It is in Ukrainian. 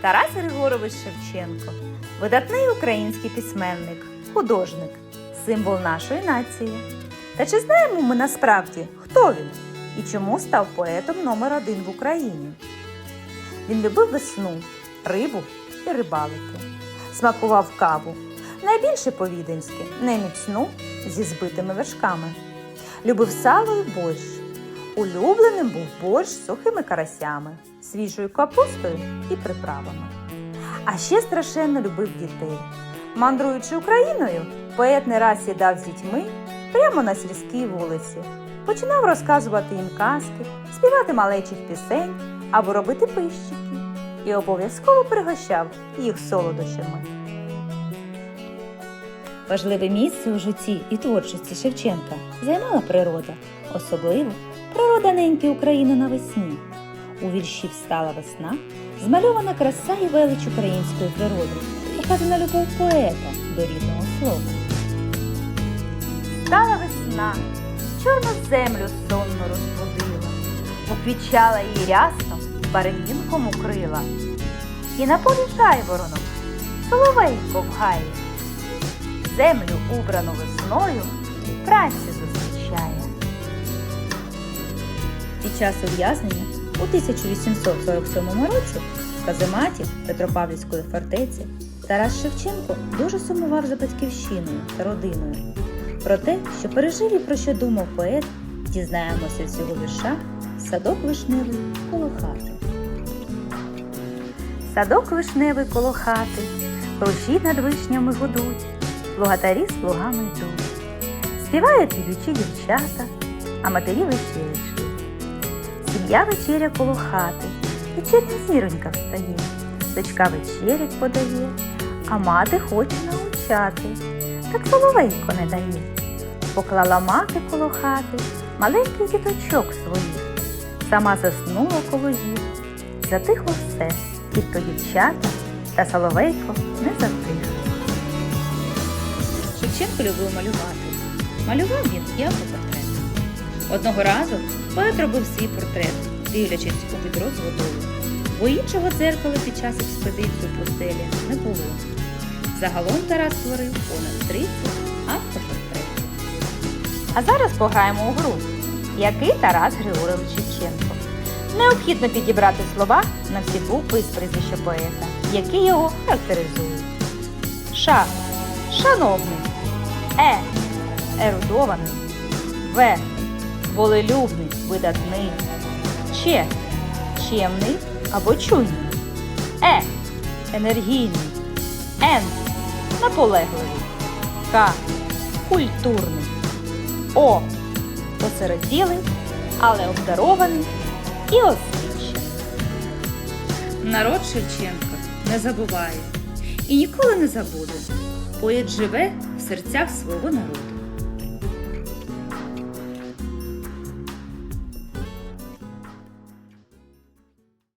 Тарас Григорович Шевченко, видатний український письменник, художник, символ нашої нації. Та чи знаємо ми насправді, хто він і чому став поетом номер один в Україні? Він любив весну, рибу і рибалити, смакував каву, найбільше по-віденськи, неміцну зі збитими вершками. Любив сало і борщ. Улюбленим був борщ з сухими карасями, свіжою капустою і приправами. А ще страшенно любив дітей. Мандруючи Україною, поет не раз сідав з дітьми прямо на сільській вулиці, починав розказувати їм казки, співати малечих пісень або робити пищики і обов'язково пригощав їх солодощами. Важливе місце у житті і творчості Шевченка займала природа, особливо природа неньки навесні. У вірші Встала весна змальована краса і велич української природи, показана любов поета до рідного слова. Стала весна, чорну землю сонно розбудила, обвічала її рясом, барвінком укрила. І на полі жайворонок соловейко в гаї землю, убрану весною, праці Час ув'язнення у 1847 році в казематі Петропавлівської фортеці Тарас Шевченко дуже сумував за батьківщиною та родиною. Про те, що пережив і про що думав поет, дізнаємося з цього вірша Садок вишневий коло хати. Садок вишневий коло хати, руші над вишнями гудуть, плугатарі з плугами йдуть. Співають ідучі дівчата, а матері вечерять. Сім'я вечеря коло хати, вечірня зіронька встає, дочка вечерять подає, а мати хоче научати, так соловейко не дає. Поклала мати коло хати маленьких діточок своїх, сама заснула коло їх, затихло все, тільки дівчата та соловейко не затих. Шевченко любив малювати. Малював він автопортрет. Одного разу поет робив свій портрет, дивлячись у відро з водою, бо іншого дзеркала під час експедиції в пустелі не було. Загалом Тарас створив понад 30 автопортретів. А зараз пограємо у гру. Який Тарас Григорович Шевченко? Необхідно підібрати слова на всі букви з прізвища поета, які його характеризують. Ша. Шановний. Е. Ерудований. В. Волелюбний, видатний. Ч. Чемний або чуйний. Е. Енергійний. Н. Наполегливий. К. Культурний. О. Посереділий, але обдарований і освічений. Народ Шевченка не забуває і ніколи не забуде. Поет живе в серцях свого народу.